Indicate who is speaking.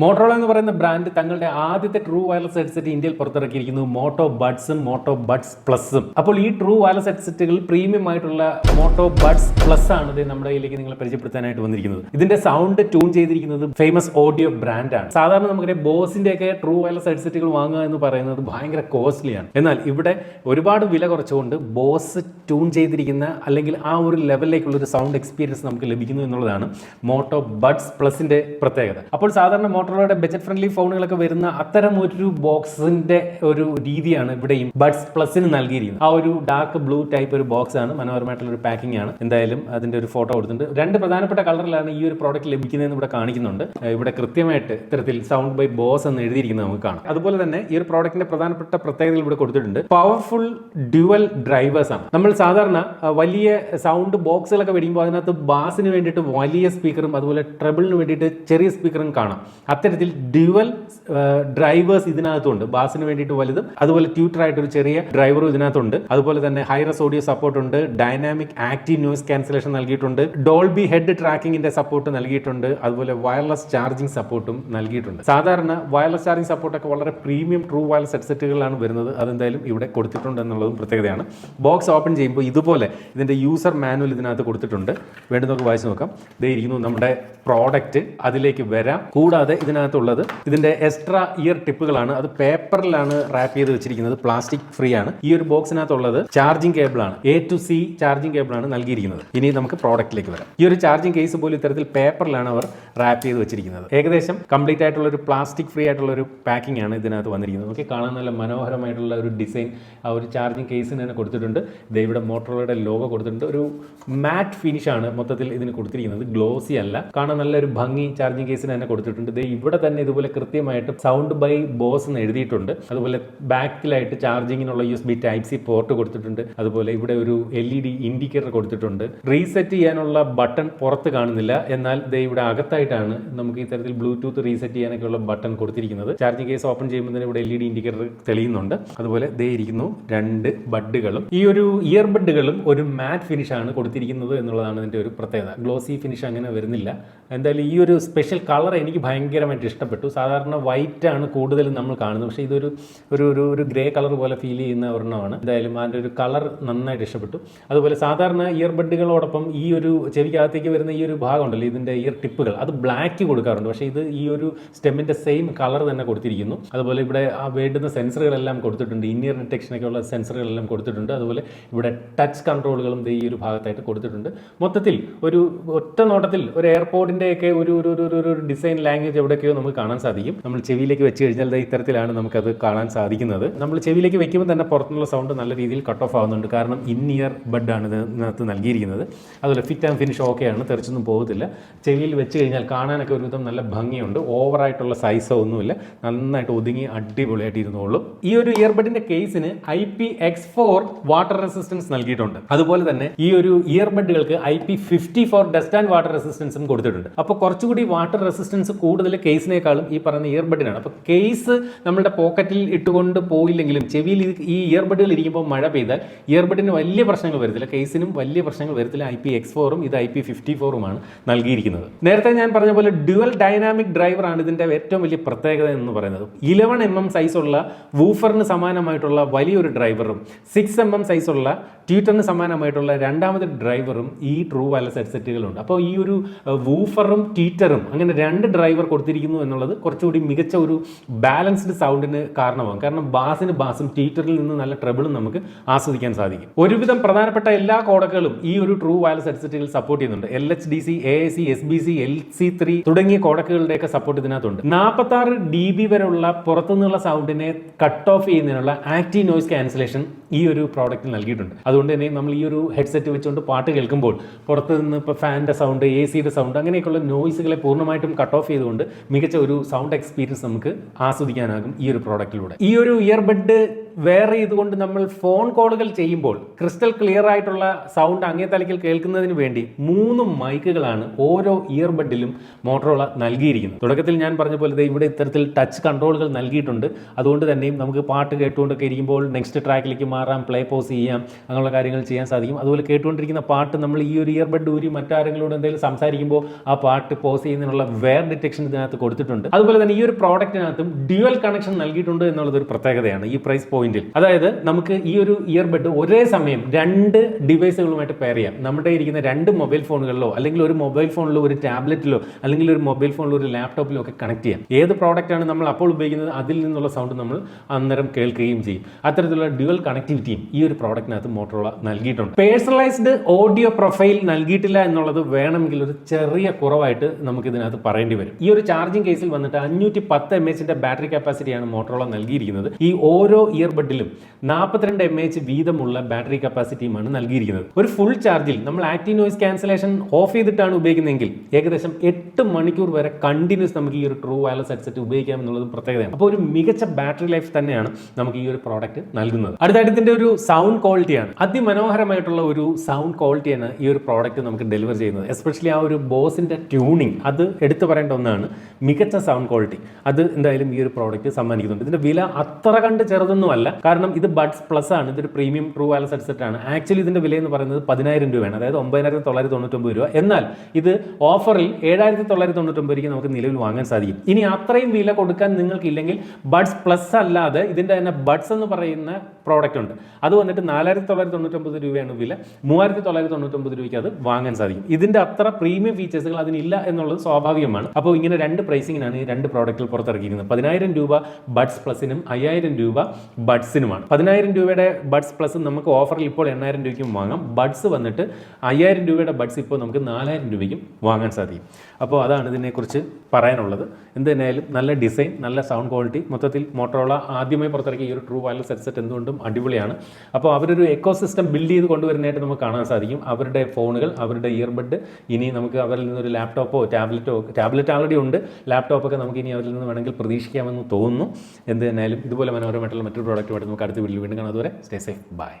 Speaker 1: Motorola എന്ന് പറയുന്ന brand തങ്ങളുടെ ആദ്യത്തെ ട്രൂ വയർലെസ് ഹെഡ്സെറ്റ് ഇന്ത്യയിൽ പുറത്തിറക്കിയിരിക്കുന്നു. മോട്ടോ ബഡ്സും മോട്ടോ ബഡ്സ് പ്ലസും അപ്പോൾ ഈ ട്രൂ വയർലെസ് ഹെഡ്സെറ്റുകൾ പ്രീമിയം ആയിട്ടുള്ള മോട്ടോ ബഡ്സ് പ്ലസ് ആണ് ഇത് നമ്മുടെ കയ്യിലേക്ക് നിങ്ങളെ പരിചയപ്പെടുത്താനായിട്ട് വന്നിരിക്കുന്നത്. ഇതിന്റെ സൗണ്ട് ട്യൂൺ ചെയ്തിരിക്കുന്നത് ഫേമസ് ഓഡിയോ ബ്രാൻഡാണ് സാധാരണ നമുക്കറിയാം ബോസിന്റെ ഒക്കെ ട്രൂ വയർലെസ് ഹെഡ്സെറ്റുകൾ വാങ്ങുക എന്ന് പറയുന്നത് ഭയങ്കര കോസ്റ്റ്ലിയാണ് എന്നാൽ ഇവിടെ ഒരുപാട് വില കുറച്ചുകൊണ്ട് ബോസ് ട്യൂൺ ചെയ്തിരിക്കുന്ന അല്ലെങ്കിൽ ആ ഒരു ലെവലിലേക്കുള്ള ഒരു സൗണ്ട് എക്സ്പീരിയൻസ് നമുക്ക് ലഭിക്കുന്നു എന്നുള്ളതാണ് മോട്ടോ ബഡ്സ് പ്ലസിന്റെ പ്രത്യേകത. അപ്പോൾ സാധാരണ മോട്ടോറോയുടെ ബജറ്റ് ഫ്രണ്ട്ലി ഫോണുകളൊക്കെ വരുന്ന അത്തരം ഒരു ബോക്സിന്റെ ഒരു രീതിയാണ് ഇവിടെയും ബഡ്സ് പ്ലസിന് നൽകിയിരിക്കുന്നത്. ആ ഒരു ഡാർക്ക് ബ്ലൂ ടൈപ്പ് ഒരു ബോക്സ് ആണ്. മനോഹരമായിട്ടുള്ള ഒരു പാക്കിംഗ് ആണ്. എന്തായാലും അതിന്റെ ഒരു ഫോട്ടോ കൊടുത്തിട്ടുണ്ട്. രണ്ട് പ്രധാനപ്പെട്ട കളറിലാണ് ഈ ഒരു പ്രോഡക്റ്റ് ലഭിക്കുന്നതെന്ന് ഇവിടെ കാണിക്കുന്നുണ്ട്. ഇവിടെ കൃത്യമായിട്ട് ഇത്തരത്തിൽ സൗണ്ട് ബൈ ബോസ് എന്ന് എഴുതിയിരിക്കുന്നത് നമുക്ക് കാണാം. അതുപോലെ തന്നെ ഈ ഒരു പ്രോഡക്റ്റിന്റെ പ്രധാനപ്പെട്ട പ്രത്യേകതകൾ ഇവിടെ കൊടുത്തിട്ടുണ്ട്. പവർഫുൾ ഡ്യുവൽ ഡ്രൈവേഴ്സ് ആണ്. നമ്മൾ സാധാരണ വലിയ സൗണ്ട് ബോക്സുകളൊക്കെ വെടിയുമ്പോൾ അതിനകത്ത് ബാസിന് വേണ്ടിയിട്ട് വലിയ സ്പീക്കറും അതുപോലെ ട്രബിളിന് വേണ്ടിയിട്ട് ചെറിയ സ്പീക്കറും കാണാം. അത്തരത്തിൽ ഡ്യുവൽ ഡ്രൈവേഴ്സ് ഇതിനകത്തുണ്ട്. ബാസിന് വേണ്ടിയിട്ട് വലുതും അതുപോലെ ട്യൂട്ടർ ആയിട്ട് ഒരു ചെറിയ ഡ്രൈവറും ഇതിനകത്തുണ്ട്. അതുപോലെ തന്നെ ഹൈറസ് ഓഡിയോ സപ്പോർട്ട് ഉണ്ട് ഡൈനാമിക് ആക്റ്റീവ് നോയ്സ് ക്യാൻസലേഷൻ നൽകിയിട്ടുണ്ട് ഡോൾബി ഹെഡ് ട്രാക്കിങ്ങിന്റെ സപ്പോർട്ട് നൽകിയിട്ടുണ്ട് അതുപോലെ വയർലെസ് ചാർജിംഗ് സപ്പോർട്ടും നൽകിയിട്ടുണ്ട്. സാധാരണ വയർലെസ് ചാർജിംഗ് സപ്പോർട്ടൊക്കെ വളരെ പ്രീമിയം ട്രൂ വയർലെസ് ഹെഡ്സെറ്റുകളിലാണ് വരുന്നത്. അതെന്തായാലും ഇവിടെ കൊടുത്തിട്ടുണ്ട് എന്നുള്ളതും പ്രത്യേകതയാണ്. ബോക്സ് ഓപ്പൺ ചെയ്യുമ്പോൾ ഇതുപോലെ ഇതിന്റെ യൂസർ മാനുവൽ ഇതിനകത്ത് കൊടുത്തിട്ടുണ്ട്. വേണ്ടുന്നവർക്ക് വായിച്ചു നോക്കാം. ഇതേ ഇരിക്കുന്നു നമ്മുടെ പ്രോഡക്റ്റ് അതിലേക്ക് വരാം. കൂടാതെ ഇതിനകത്തുള്ളത്. ഇതിന്റെ എക്സ്ട്രാ ഇയർ ടിപ്പുകളാണ്. അത് പേപ്പറിലാണ് റാപ്പ് ചെയ്ത് വെച്ചിരിക്കുന്നത്. പ്ലാസ്റ്റിക് ഫ്രീ ആണ്. ഈ ഒരു ബോക്സിനകത്തുള്ളത് ചാർജിംഗ് കേബിൾ ആണ്. A to C charging cable ആണ് നൽകിയിരിക്കുന്നത്. ഇനി നമുക്ക് പ്രോഡക്റ്റിലേക്ക് വരാം. ഈ ഒരു ചാർജിംഗ് കേസ് പോലും ഇത്തരത്തിൽ പേപ്പറിലാണ് അവർ റാപ്പ് ചെയ്ത് വെച്ചിരിക്കുന്നത്. ഏകദേശം കംപ്ലീറ്റ് ആയിട്ടുള്ള ഒരു പ്ലാസ്റ്റിക് ഫ്രീ ആയിട്ടുള്ള ഒരു പാക്കിംഗ് ആണ് ഇതിനകത്ത് വന്നിരിക്കുന്നത്. നമുക്ക് കാണാൻ നല്ല മനോഹരമായിട്ടുള്ള ഒരു ഡിസൈൻ ആ ഒരു ചാർജിംഗ് കേസിന് തന്നെ കൊടുത്തിട്ടുണ്ട്. ഇവിടെ മോട്ടോറോയുടെ ലോഗോ കൊടുത്തിട്ടുണ്ട്. ഒരു മാറ്റ് ഫിനിഷ് ആണ് മൊത്തത്തിൽ ഇതിന് കൊടുത്തിരിക്കുന്നത്. ഗ്ലോസി അല്ല. കാണാൻ നല്ലൊരു ഭംഗി ചാർജിംഗ് കേസിന് തന്നെ കൊടുത്തിട്ടുണ്ട്. ദേ ഇവിടെ തന്നെ ഇതുപോലെ കൃത്യമായിട്ട് സൗണ്ട് ബൈ ബോസ് എന്ന് എഴുതിയിട്ടുണ്ട്. അതുപോലെ ബാക്കിലായിട്ട് ചാർജിങ്ങിനുള്ള U S B type C port കൊടുത്തിട്ടുണ്ട്. അതുപോലെ ഇവിടെ ഒരു എൽ ഇ ഡി ഇൻഡിക്കേറ്റർ കൊടുത്തിട്ടുണ്ട്. റീസെറ്റ് ചെയ്യാനുള്ള ബട്ടൺ പുറത്ത് കാണുന്നില്ല. എന്നാൽ ദേ ഇവിടെ അകത്തായിട്ടാണ് നമുക്ക് ഇത്തരത്തിൽ ബ്ലൂടൂത്ത് റീസെറ്റ് ചെയ്യാനൊക്കെ ഉള്ള ബട്ടൺ കൊടുത്തിരിക്കുന്നത്. ചാർജിങ് കേസ് ഓപ്പൺ ചെയ്യുമ്പോൾ തന്നെ ഇവിടെ എൽ ഇ ഡി ഇൻഡിക്കേറ്റർ തെളിയുന്നുണ്ട്. അതുപോലെ ദേ ഇരിക്കുന്നു രണ്ട് ബഡുകളും ഈ ഒരു ഇയർ ബഡുകളും ഒരു മാറ്റ് ഫിനിഷ് ആണ് കൊടുത്തിരിക്കുന്നത് എന്നുള്ളതാണ് ഇതിന്റെ ഒരു പ്രത്യേകത. ഗ്ലോസി ഫിനിഷ് അങ്ങനെ വരുന്നില്ല. എന്തായാലും ഈ ഒരു സ്പെഷ്യൽ കളർ എനിക്ക് ഭയങ്കരമായിട്ട് ഇഷ്ടപ്പെട്ടു. സാധാരണ വൈറ്റ് ആണ് കൂടുതലും നമ്മൾ കാണുന്നത്. പക്ഷേ ഇതൊരു ഒരു ഒരു ഒരു ഗ്രേ കളർ പോലെ ഫീൽ ചെയ്യുന്ന ഒരെണ്ണമാണ്. എന്തായാലും അതിന്റെ ഒരു കളർ നന്നായിട്ട് ഇഷ്ടപ്പെട്ടു. അതുപോലെ സാധാരണ ഇയർ ബഡുകളോടൊപ്പം ഈ ഒരു ചെവിക്കകത്തേക്ക് വരുന്ന ഈ ഒരു ഭാഗം ഉണ്ടല്ലോ ഇതിന്റെ ഇയർ ടിപ്പുകൾ അത് ബ്ലാക്ക് കൊടുക്കാറുണ്ട്. പക്ഷേ ഇത് ഈ ഒരു സ്റ്റെമ്മിന്റെ സെയിം കളർ തന്നെ കൊടുത്തിരിക്കുന്നു. അതുപോലെ ഇവിടെ ആ വേണ്ടുന്ന സെൻസറുകളെല്ലാം കൊടുത്തിട്ടുണ്ട്. ഇന്നിയർ ഡിറ്റക്ഷനൊക്കെ ഉള്ള സെൻസറുകളെല്ലാം കൊടുത്തിട്ടുണ്ട്. അതുപോലെ ഇവിടെ ടച്ച് കൺട്രോളുകളും ഈ ഒരു ഭാഗത്തായിട്ട് കൊടുത്തിട്ടുണ്ട്. മൊത്തത്തിൽ ഒരു ഒറ്റ നോട്ടത്തിൽ ഒരു എയർപോർട്ടിന്റെയൊക്കെ ഒരു- ഒരു ഒരു ഡിസൈൻ ലാംഗ്വേജ് എവിടെയൊക്കെയോ നമുക്ക് കാണാൻ സാധിക്കും. നമ്മൾ ചെവിയിലേക്ക് വെച്ച് കഴിഞ്ഞാൽ ഇത്തരത്തിലാണ് നമുക്കത് കാണാൻ സാധിക്കുന്നത്. നമ്മൾ ചെവിയിലേക്ക് വെക്കുമ്പോൾ തന്നെ പുറത്തുള്ള സൗണ്ട് നല്ല രീതിയിൽ കട്ട് ഓഫ് ആവുന്നുണ്ട്. കാരണം ഇൻ ഇയർ ബഡാണ് ഇതിനകത്ത് നൽകിയിരിക്കുന്നത്. അതുപോലെ ഫിറ്റ് ആൻഡ് ഫിനിഷ് ഓക്കെയാണ് തെറിച്ചൊന്നും പോകത്തില്ല. ചെവിയിൽ വെച്ച് കഴിഞ്ഞാൽ കാണാനൊക്കെ ഒരുവിധം നല്ല ഭംഗിയുണ്ട്. ഓവറായിട്ടുള്ള സൈസോ ഒന്നുമില്ല. നന്നായിട്ട് ഒതുങ്ങി അടിപൊളിയായിട്ട് ഇരുന്നുള്ളൂ ഈ ഒരു ഇയർബഡിന്റെ കേസിന് I P X four water resistance നൽകിയിട്ടുണ്ട്. അതുപോലെ തന്നെ ഈ ഒരു ഇയർബഡുകൾക്ക് I P fifty four dust and water റെസിസ്റ്റൻസും കൊടുത്തിട്ടുണ്ട്. അപ്പോൾ കുറച്ചുകൂടി വാട്ടർ റെസിസ്റ്റൻസ് കൂടുതൽ കേസിനേക്കാളും ഈ പറയുന്ന ഇയർബഡിനാണ്. അപ്പോൾ കേസ് നമ്മുടെ പോക്കറ്റിൽ ഇട്ടുകൊണ്ട് പോയില്ലെങ്കിലും ചെവിയിൽ ഈ ഇയർബഡുകൾ ഇരിക്കുമ്പോൾ മഴ പെയ്താൽ ഇയർബഡിന് വലിയ പ്രശ്നങ്ങൾ വരത്തില്ല. കേസിനും വലിയ പ്രശ്നങ്ങൾ വരത്തില്ല. ഐ പി എക്സ് ഫോറും ഇത് ഐ പി ഫിഫ്റ്റി ഫോറുമാണ് നൽകിയിരിക്കുന്നത്. നേരത്തെ ഞാൻ പറഞ്ഞ പോലെ ഡ്യുവൽ ഡൈനാമിക് ഡ്രൈവറാണ് ഇതിന്റെ ഏറ്റവും വലിയ പ്രത്യേകത എന്ന് പറയുന്നത്. ഇലവൺ എം എം സൈസുള്ള വൂഫറിന് സമാനമായിട്ടുള്ള വലിയൊരു ഡ്രൈവറും സിക്സ് എം എം സൈസുള്ള ട്യൂറ്ററിന് സമാനമായിട്ടുള്ള രണ്ടാമത്തെ ഡ്രൈവറും ഈ ട്രൂ വയർലെസ് ഹെഡ്സെറ്റുകളുണ്ട്. അപ്പോൾ ഈ ഒരു വൂഫറും ട്വീറ്ററും അങ്ങനെ രണ്ട് ഡ്രൈവർ കൊടുത്തിരിക്കുന്നു എന്നുള്ളത് കുറച്ചുകൂടി മികച്ച ഒരു ബാലൻസ്ഡ് സൗണ്ടിന് കാരണമാകും. കാരണം ബാസിന് ബാസും ട്വീറ്ററിൽ നിന്ന് നല്ല ട്രബിളും നമുക്ക് ആസ്വദിക്കാൻ സാധിക്കും. ഒരുവിധം പ്രധാനപ്പെട്ട എല്ലാ കോഡക്കുകളും ഈ ഒരു ട്രൂ വയർലെസ് ഹെഡ്സെറ്റുകൾ സപ്പോർട്ട് ചെയ്യുന്നുണ്ട്. L H D C A C S B C L C three തുടങ്ങിയ സപ്പോർട്ട് ഇതിനകത്തുണ്ട്. നാൽപ്പത്തി ആറ് ഡി ബി വരെയുള്ള പുറത്തുനിന്നുള്ള സൗണ്ടിനെ കട്ട് ഓഫ് ചെയ്യുന്നതിനുള്ള ആക്റ്റീവ് നോയ്സ് ക്യാൻസലേഷൻ ഈ ഒരു പ്രോഡക്റ്റ് നൽകിയിട്ടുണ്ട്. അതുകൊണ്ട് തന്നെ നമ്മൾ ഈ ഒരു ഹെഡ്സെറ്റ് വെച്ചുകൊണ്ട് പാട്ട് കേൾക്കുമ്പോൾ പുറത്ത് നിന്ന് ഇപ്പോൾ ഫാനിന്റെ സൗണ്ട് എ സിയുടെ സൗണ്ട് അങ്ങനെയൊക്കെയുള്ള നോയ്സുകളെ പൂർണമായിട്ടും കട്ട് ഓഫ് ചെയ്തുകൊണ്ട് മികച്ച ഒരു സൗണ്ട് എക്സ്പീരിയൻസ് നമുക്ക് ആസ്വദിക്കാനാകും ഈ ഒരു പ്രോഡക്റ്റിലൂടെ ഈ ഒരു ഇയർബഡ് വേറെ ചെയ്തുകൊണ്ട് നമ്മൾ ഫോൺ കോളുകൾ ചെയ്യുമ്പോൾ ക്രിസ്റ്റൽ ക്ലിയർ ആയിട്ടുള്ള സൗണ്ട് അങ്ങേ തലയ്ക്കൽ കേൾക്കുന്നതിന് വേണ്ടി മൂന്ന് മൈക്കുകളാണ് ഓരോ ഇയർബഡിലും മോട്ടറോള നൽകിയിരിക്കുന്നത്. തുടക്കത്തിൽ ഞാൻ പറഞ്ഞ പോലെ ഇവിടെ ഇത്തരത്തിൽ ടച്ച് കൺട്രോളുകൾ നൽകിയിട്ടുണ്ട്. അതുകൊണ്ട് തന്നെയും നമുക്ക് പാട്ട് കേട്ടുകൊണ്ടൊക്കെ ഇരിക്കുമ്പോൾ നെക്സ്റ്റ് ട്രാക്കിലേക്ക് മാറാം പ്ലേ പോസ് ചെയ്യാം അങ്ങനെയുള്ള കാര്യങ്ങൾ ചെയ്യാൻ സാധിക്കും. അതുപോലെ കേട്ടുകൊണ്ടിരിക്കുന്ന പാട്ട് നമ്മൾ ഈ ഒരു ഇയർബഡ് ഊരി മറ്റാരെങ്കിലോട് എന്തെങ്കിലും സംസാരിക്കുമ്പോൾ ആ പാട്ട് പോസ് ചെയ്യുന്നതിനുള്ള വെയർ ഡിറ്റക്ഷൻ കൊടുത്തിട്ടുണ്ട്. അതുപോലെ തന്നെ ഈ ഒരു പ്രോഡക്റ്റിനകത്തും ഡ്യുവൽ കണക്ഷൻ നൽകിയിട്ടുണ്ട് എന്നുള്ളത് ഒരു പ്രത്യേകതയാണ് ഈ പ്രൈസ് പോയിന്റിൽ. അതായത് നമുക്ക് ഈ ഒരു ഇയർബഡ് ഒരേ സമയം രണ്ട് ഡിവൈസുകളുമായിട്ട് പെയർ ചെയ്യാം. നമ്മുടെ ഇരിക്കുന്ന രണ്ട് മൊബൈൽ ഫോണുകളിലോ അല്ലെങ്കിൽ ഒരു മൊബൈൽ ഫോണിലോ ഒരു ടാബ്ലറ്റിലോ അല്ലെങ്കിൽ ഒരു മൊബൈൽ ഫോണിലോ ഒരു ലാപ്ടോപ്പിലോ ഒക്കെ കണക്ട് ചെയ്യാം. ഏത് പ്രോഡക്റ്റ് ആണ് നമ്മൾ അപ്പോൾ ഉപയോഗിക്കുന്നത് അതിൽ നിന്നുള്ള സൗണ്ട് നമ്മൾ അന്നേരം കേൾക്കുകയും ചെയ്യും. അത്തരത്തിലുള്ള ഡ്യുവൽ കണക്ടിവിറ്റിയും ഈ ഒരു പ്രോഡക്റ്റിനകത്ത് മോട്ടോറോള നൽകിയിട്ടുണ്ട്. പേഴ്സണലൈസ്ഡ് ഓഡിയോ പ്രൊഫൈൽ നൽകിയിട്ടില്ല എന്നുള്ളത് വേണമെങ്കിൽ ഒരു ചെറിയ കുറവായിട്ട് നമുക്ക് ഇതിനകത്ത് പറയേണ്ടി വരും. ഈ ഒരു ചാർജിങ് കേസിൽ വന്നിട്ട് അഞ്ഞൂറ്റി പത്ത് എം എച്ചിന്റെ ബാറ്ററി കപ്പാസിറ്റിയാണ് മോട്ടറോള നൽകിയിരിക്കുന്നത്. ഈ ഓരോ ഇയർബഡിലും നാൽപ്പത്തിരണ്ട് എം എച്ച് വീതമുള്ള ബാറ്ററി കപ്പാസിറ്റിയുമാണ് നൽകിയിരിക്കുന്നത്. ഒരു ഫുൾ ചാർജിൽ നമ്മൾ ആക്റ്റീവ് നോയിസ് ക്യാൻസലേഷൻ ഓഫ് ചെയ്തിട്ടാണ് ഉപയോഗിക്കുന്നതെങ്കിൽ ഏകദേശം എട്ട് മണിക്കൂർ വരെ കണ്ടിന്യൂസ് നമുക്ക് ഈ ഒരു ട്രൂ വയർലെസ് ഹെഡ്സെറ്റ് ഉപയോഗിക്കാം എന്നുള്ളത് പ്രത്യേകതയാണ്. അപ്പോൾ ഒരു മികച്ച ബാറ്ററി ലൈഫ് തന്നെയാണ് നമുക്ക് ഈ ഒരു പ്രോഡക്റ്റ് നൽകുന്നത്. അടുത്തായിട്ട് ഇതിന്റെ ഒരു സൗണ്ട് ക്വാളിറ്റിയാണ് അതിമനോഹരമായിട്ടുള്ള ഒരു സൗണ്ട് ക്വാളിറ്റിയാണ് ഈ ഒരു പ്രോഡക്റ്റ് നമുക്ക് ഡെലിവർ ചെയ്യുന്നത്. എസ്പെഷ്യലി ആ ഒരു ബോസിന്റെ ട്യൂണിങ് അത് എടുത്തു പറയേണ്ട ഒന്നാണ്. മികച്ച സൗണ്ട് ക്വാളിറ്റി അത് എന്തായാലും ഈ ഒരു പ്രോഡക്റ്റ് സമ്മാനിക്കുന്നുണ്ട്. ഇതിന്റെ വില അത്ര കണ്ട് ചെറുതൊന്നുമല്ല. കാരണം ഇത് ബഡ്സ് പ്ലസ് ആണ്. ഇതൊരു പ്രീമിയം ട്രൂ വയർലെസ് ഹെഡ്സെറ്റ് ആണ്. ആക്ച്വലി ഇതിന്റെ വില എന്ന് പറയുന്നത് പതിനായിരം രൂപയാണ്. അതായത് ഒമ്പതിനായിരത്തി തൊള്ളായിരത്തി തൊണ്ണൂറ്റൊമ്പത് രൂപ. എന്നാൽ ഇത് ഓഫറിൽ ഏഴായിരത്തി തൊള്ളായിരത്തി തൊണ്ണൂറ്റൊമ്പത് രൂപയ്ക്ക് നമുക്ക് നിലവിൽ വാങ്ങാൻ സാധിക്കും. ഇനി അത്രയും വില കൊടുക്കാൻ നിങ്ങൾക്കില്ലെങ്കിൽ ബഡ്സ് പ്ലസ് അല്ലാതെ ഇതിന്റെ തന്നെ ബഡ്സ് എന്ന് പറയുന്ന പ്രോഡക്റ്റ് ഉണ്ട്. അത് വന്നിട്ട് നാലായിരത്തി തൊള്ളായിരത്തി തൊണ്ണൂറ്റൊമ്പത് രൂപയാണ് വില. മൂവായിരത്തി തൊള്ളായിരത്തി തൊണ്ണൂറ്റൊമ്പത് രൂപയ്ക്ക് അത് വാങ്ങാൻ സാധിക്കും. ഇതിന്റെ അത്ര പ്രീമിയം ഫീച്ചേഴ്സുകൾ അതിനില്ല എന്നുള്ളത് സ്വാഭാവികമാണ്. അപ്പോൾ ഇങ്ങനെ രണ്ട് പ്രൈസിങ്ങിനാണ് ഈ രണ്ട് പ്രോഡക്റ്റിൽ പുറത്തിറക്കിയിരിക്കുന്നത്. പതിനായിരം രൂപ ബഡ്സ് പ്ലസിനും അയ്യായിരം രൂപ ബഡ്സിനുമാണ് പതിനായിരം രൂപയുടെ ബഡ്സ് പ്ലസ് നമുക്ക് ഓഫറിൽ ഇപ്പോൾ എണ്ണായിരം രൂപയ്ക്കും വാങ്ങാം. ബഡ്സ് വന്നിട്ട് അയ്യായിരം രൂപയുടെ ബഡ്സ് ഇപ്പോൾ നമുക്ക് നാലായിരം രൂപയ്ക്കും വാങ്ങാൻ സാധിക്കും. അപ്പോൾ അതാണ് ഇതിനെക്കുറിച്ച് പറയാനുള്ളത്. എന്ത് തന്നെയായാലും നല്ല ഡിസൈൻ നല്ല സൗണ്ട് ക്വാളിറ്റി. മൊത്തത്തിൽ മോട്ടോറോള ആദ്യമായി പുറത്തിറക്കിയ ഈ ഒരു ട്രൂ വയർലെസ് ഹെഡ്സെറ്റ് എന്തുകൊണ്ടും അടിപൊളിയാണ്. അപ്പോൾ അവരൊരു എക്കോ സിസ്റ്റം ബിൽഡ് ചെയ്ത് കൊണ്ടുവരുന്നതായിട്ട് നമുക്ക് കാണാൻ സാധിക്കും. അവരുടെ ഫോണുകൾ അവരുടെ ഇയർബഡ് ഇനി നമുക്ക് അവരിൽ നിന്നൊരു ലാപ്ടോപ്പോ ടാബ്ലറ്റോ ടാബ്ലറ്റ് ആൾറെഡി ഉണ്ട്. ലാപ്ടോപ്പൊക്കെ നമുക്ക് ഇനി അവരിൽ നിന്ന് വേണമെങ്കിൽ പ്രതീക്ഷിക്കാമെന്ന് തോന്നുന്നു. എന്ത് തന്നെയായാലും ഇതുപോലെ മനോഹരമായിട്ടുള്ള മറ്റൊരു പ്രോഡക്റ്റുമായിട്ട് നമുക്ക് അടുത്ത വീട്ടിൽ വീണ്ടും കാണാം. അതുവരെ സ്റ്റേ സേഫ് ബൈ